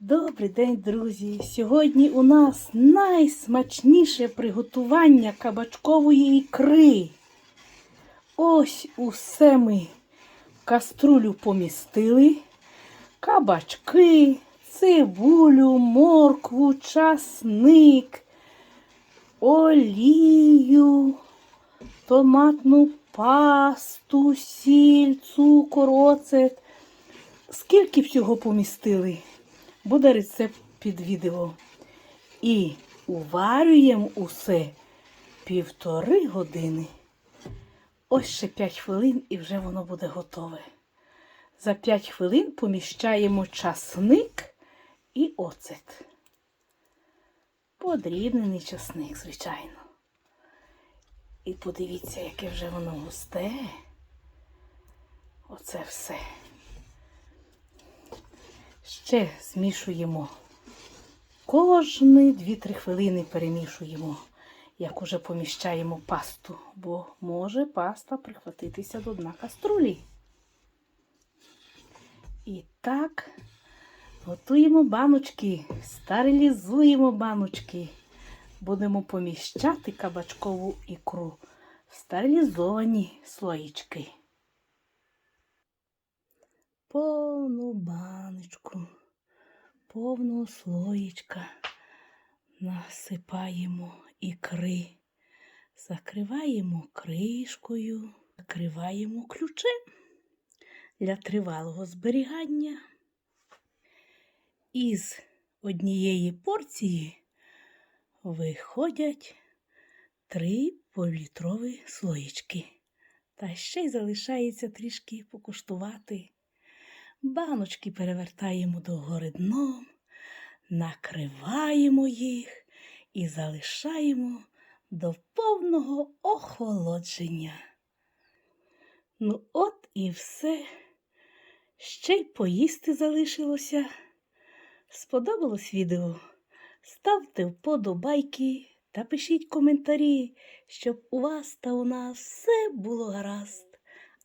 Добрий день, друзі! Сьогодні у нас найсмачніше приготування кабачкової ікри. Ось усе ми в каструлю помістили. Кабачки, цибулю, моркву, часник, олію, томатну пасту, сіль, цукор, оцет. Скільки всього помістили? Буде рецепт під відео. І уварюємо усе півтори години. Ось ще 5 хвилин і вже воно буде готове. За 5 хвилин поміщаємо часник і оцет. Подрібнений часник, звичайно. І подивіться, яке вже воно густе. Оце все. Ще змішуємо. Кожні 2-3 хвилини перемішуємо, як уже поміщаємо пасту, бо може паста прихватитися до дна каструлі. І так, готуємо баночки, стерилізуємо баночки. Будемо поміщати кабачкову ікру в стерилізовані слоїчки повну баночку, повного слоєчка насипаємо ікри, закриваємо кришкою, закриваємо ключем для тривалого зберігання. Із однієї порції виходять три політрові слоєчки. Та ще й залишається трішки покуштувати. Баночки перевертаємо догори дном, накриваємо їх і залишаємо до повного охолодження. Ну, от і все. Ще й поїсти залишилося. Сподобалось відео? Ставте вподобайки та пишіть коментарі, щоб у вас та у нас все було гаразд.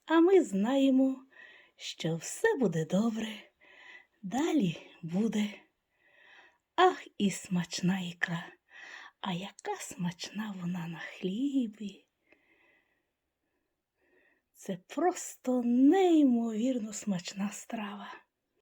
А ми знаємо що все буде добре, далі буде. Ах, і смачна ікра, а яка смачна вона на хлібі. Це просто неймовірно смачна страва.